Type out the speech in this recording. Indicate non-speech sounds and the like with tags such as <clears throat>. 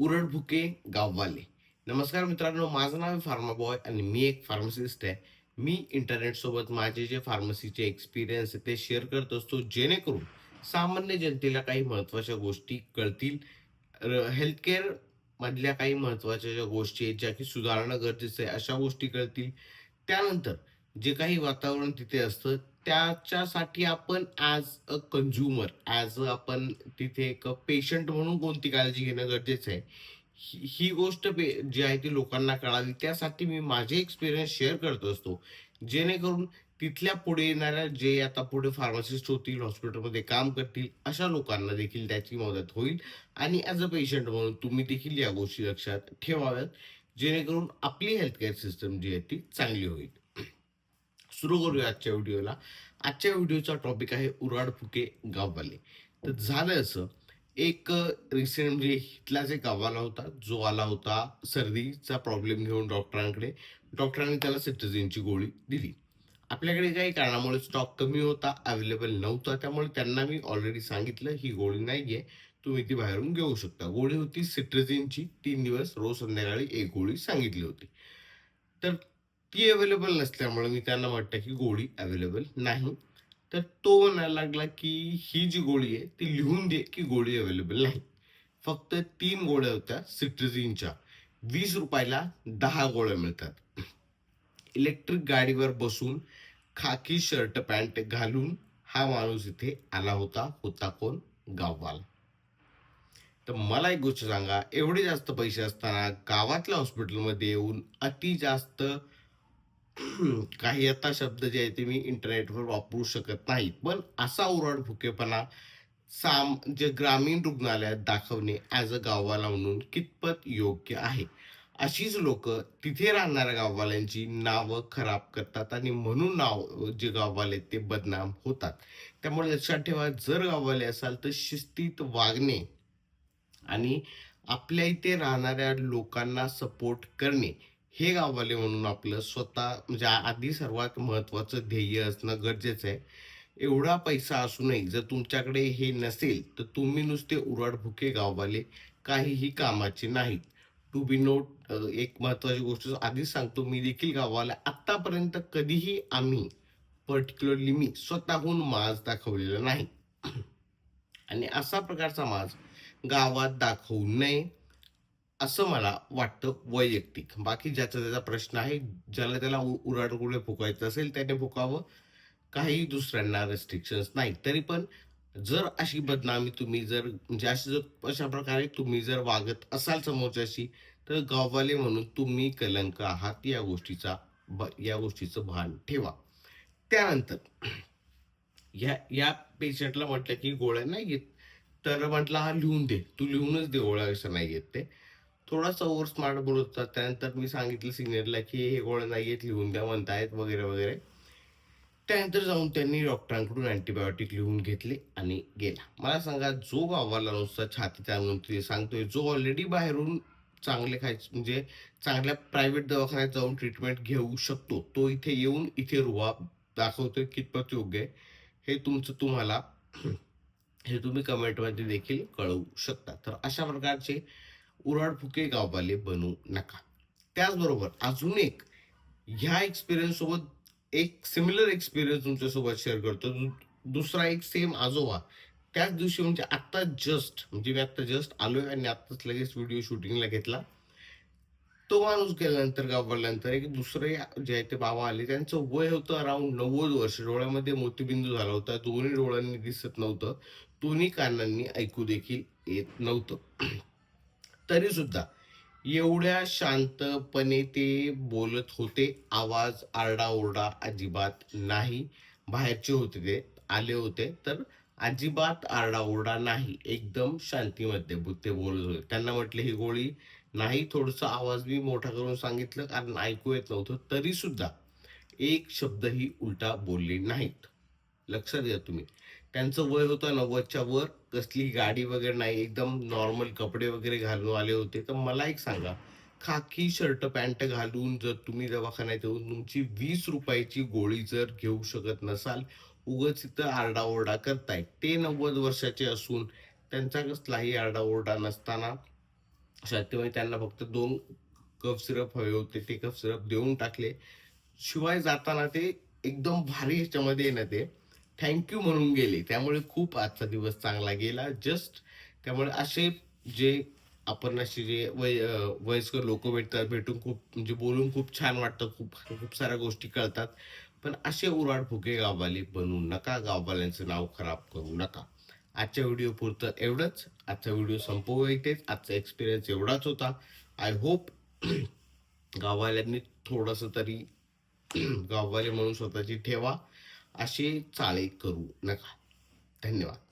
उरडभुके गाववाले. नमस्कार मित्रांनो माझं नाव आहे फार्मा बॉय आणि मी एक फार्मसिस्ट आहे. मी इंटरनेटसोबत माझे जे फार्मसीचे एक्सपिरियन्स ते शेअर करत असतो जेणेकरून सामान्य जनतेला काही महत्त्वाच्या गोष्टी कळतील. हेल्थकेअर मधल्या काही महत्त्वाच्या ज्या गोष्टी आहेत ज्या की सुधारणं गरजेचं आहे अशा गोष्टी कळतील. त्यानंतर जे काही वातावरण तिथे असतं त्याच्यासाठी आपण as a consumer as a आपण तिथे एक पेशंट म्हणून कोणती काळजी घेणं गरजेचं आहे. ही ही गोष्ट जी आहे ती लोकांना कळावी त्यासाठी मी माझे एक्सपिरियन्स शेअर करत असतो. जेणेकरून तिथल्या पुढे येणाऱ्या जे आता पुढे फार्मासिस्ट होतील हॉस्पिटलमध्ये काम करतील अशा लोकांना देखील त्याची मदत होईल. आणि ॲज अ पेशंट म्हणून तुम्ही देखील या गोष्टी लक्षात ठेवाव्यात जेणेकरून आपली हेल्थकेअर सिस्टम जी आहे ती चांगली होईल. सुरू करूया आजच्या व्हिडिओला. आजच्या व्हिडिओचा टॉपिक आहे उराड फुके गाववाले. तर झालं असं एक रिसेंट म्हणजे हिटलाच एक गावाला होता जो आला होता सर्दीचा प्रॉब्लेम घेऊन डॉक्टरांकडे डॉक्टरांनी त्याला सिट्रझिनची गोळी दिली. आपल्याकडे काही कारणामुळे स्टॉक कमी होता अवेलेबल नव्हता. त्यामुळे त्यांना मी ऑलरेडी सांगितलं ही गोळी नाही आहे तुम्ही ती बाहेरून घेऊ शकता. गोळी होती सिट्रझिनची तीन दिवस रोज संध्याकाळी एक गोळी सांगितली होती. तर ती अवेलेबल नसल्यामुळे मी त्यांना वाटतं की गोळी अवेलेबल नाही. तर तो म्हणायला लागला की ही जी गोळी आहे ती लिहून दे की गोळी अवेलेबल नाही. फक्त तीन गोळ्या होत्या सिट्रिझिनच्या वीस रुपयाला दहा गोळ्या मिळतात. इलेक्ट्रिक गाडीवर बसून खाकी शर्ट पॅन्ट घालून हा माणूस इथे आला होता. होता कोण? गाववाला. तर मला एक गोष्ट सांगा एवढे जास्त पैसे असताना गावातल्या हॉस्पिटलमध्ये येऊन अति जास्त <clears throat> काही आता शब्द जे आहे ते मी इंटरनेटवर वापरू शकत नाही पण असा ओरड फुकेपणा साम जे ग्रामीण रुग्णालयात दाखवणे ॲज अ गाववाला म्हणून कितपत योग्य आहे? अशीच लोक तिथे राहणाऱ्या गाववाल्यांची नावं खराब करतात आणि म्हणून नाव जे गाववाले ते बदनाम होतात. त्यामुळे लक्षात ठेवा जर गाववाले असाल तर शिस्तीत वागणे आणि आपल्या इथे राहणाऱ्या लोकांना सपोर्ट करणे हे गाववाले म्हणून आपलं स्वतः म्हणजे आधी सर्वात महत्वाचं ध्येय असणं गरजेचं आहे. एवढा पैसा असूनही जर तुमच्याकडे हे नसेल तर तुम्ही नुसते उराडभुके गाववाले काहीही कामाचे नाहीत. टू बी नोट एक महत्वाची गोष्ट आधीच सांगतो मी देखील गावाला आत्तापर्यंत कधीही आम्ही पर्टिक्युलरली मी स्वतःहून माज दाखवलेला नाही. <clears throat> आणि असा प्रकारचा माज गावात दाखवू नये. असं मला वाटतं वैयक्तिक. बाकी ज्याचा त्याचा प्रश्न आहे ज्याला त्याला उराडगुळे फुकायचं असेल त्याने फुकावं. काही दुसऱ्यांना रेस्ट्रिक्शन्स नाही. तरी पण जर अशी बदनामी तुम्ही जर म्हणजे अशी जर अशा प्रकारे तुम्ही जर वागत असाल समोरच्याशी तर गाववाले म्हणून तुम्ही कलंक आहात या गोष्टीचा ब- या गोष्टीचं भान ठेवा. त्यानंतर या या पेशंटला म्हटलं की गोळ्या नाही येत. तर म्हटलं हा लिहून दे. तू लिहूनच दे गोळ्या असं नाही येत ते. थोडासा ओव्हर स्मार्ट बोलत होता. त्यानंतर मी सांगितलं सिनियरला की हे गोळ्या नाही आहेत लिहून द्या म्हणतायत वगैरे वगैरे. त्यानंतर जाऊन त्यांनी डॉक्टरांकडून अँटीबायोटिक लिहून घेतले आणि गेला. मला सांगा जो गावाला नुसता छाती त्यामुळे ते सांगतोय. जो ऑलरेडी बाहेरून चांगले खायचे म्हणजे चांगल्या प्रायव्हेट दवाखान्यात जाऊन ट्रीटमेंट घेऊ शकतो तो इथे येऊन इथे रुवा दाखवतोय कितपत योग्य आहे हे तुमचं तुम्हाला हे तुम्ही कमेंटमध्ये देखील कळवू शकता. तर अशा प्रकारचे उराडफुके गाववाले बनू नका. त्याचबरोबर अजून एक ह्या एक्सपिरियन्स सोबत एक सिमिलर एक्सपिरियन्स तुमच्यासोबत शेअर करतो. दु- दुसरा एक सेम आजोबा. त्याच दिवशी म्हणजे आत्ता जस्ट म्हणजे मी आत्ता जस्ट आलोय आणि आत्ताच लगेच व्हिडिओ शूटिंगला घेतला. तो माणूस गेल्यानंतर गावाल्यानंतर एक दुसरे जे आहे ते बाबा आले. त्यांचं वय होतं अराउंड नव्वद वर्ष. डोळ्यामध्ये मोतीबिंदू झाला होता. दोन्ही डोळ्यांनी दिसत नव्हतं. दोन्ही कानांनी ऐकू देखील येत नव्हतं. तरी सुद्धा एवढ्या शांतपणे ते बोलत होते. आवाज आरडाओरडा अजिबात नाही. बाहेरचे होते ते आले होते तर अजिबात आरडाओरडा नाही. एकदम शांतीमध्ये बु- ते बोलत होते. त्यांना म्हटले ही गोळी नाही थोडस आवाज मी मोठा करून सांगितलं कारण ऐकू येत नव्हतं. तरी सुद्धा एक शब्दही उलटा बोलले नाहीत. लक्षात घ्या तुम्ही. त्यांचं वय होतं नव्वदच्या वर कसली गाडी वगैरे नाही एकदम नॉर्मल कपडे वगैरे घालून आले होते. तर मला एक सांगा खाकी शर्ट पॅन्ट घालून जर तुम्ही दवाखान्यात येऊन तुमची वीस रुपयाची गोळी जर घेऊ शकत नसाल उगच इथं आरडाओरडा करताय ते नव्वद वर्षाचे असून त्यांचा कसलाही आरडाओरडा नसताना सत्यवाई त्यांना फक्त दोन कफ सिरप हवे होते ते कफ सिरप देऊन टाकले. शिवाय जाताना ते एकदम भारी ह्याच्यामध्ये येणं ते. थँक्यू म्हणून गेले. त्यामुळे खूप आजचा दिवस चांगला गेला. जस्ट त्यामुळे असे जे आपण असे जे वय वयस्कर लोक भेटतात भेटून खूप म्हणजे बोलून खूप छान वाटतं. खूप खूप साऱ्या गोष्टी कळतात. पण असे उराड फुके गाववाले बनवू नका. गाववाल्यांचं नाव खराब करू नका. आजच्या व्हिडिओ पुरतं एवढंच. आजचा व्हिडिओ संपवू इथेच. आजचा एक्सपिरियन्स एवढाच होता. आय होप <clears throat> गाववाल्यांनी थोडंसं तरी <clears throat> गाववाले म्हणून स्वतःची ठेवा. असे चाळे करू नका. धन्यवाद.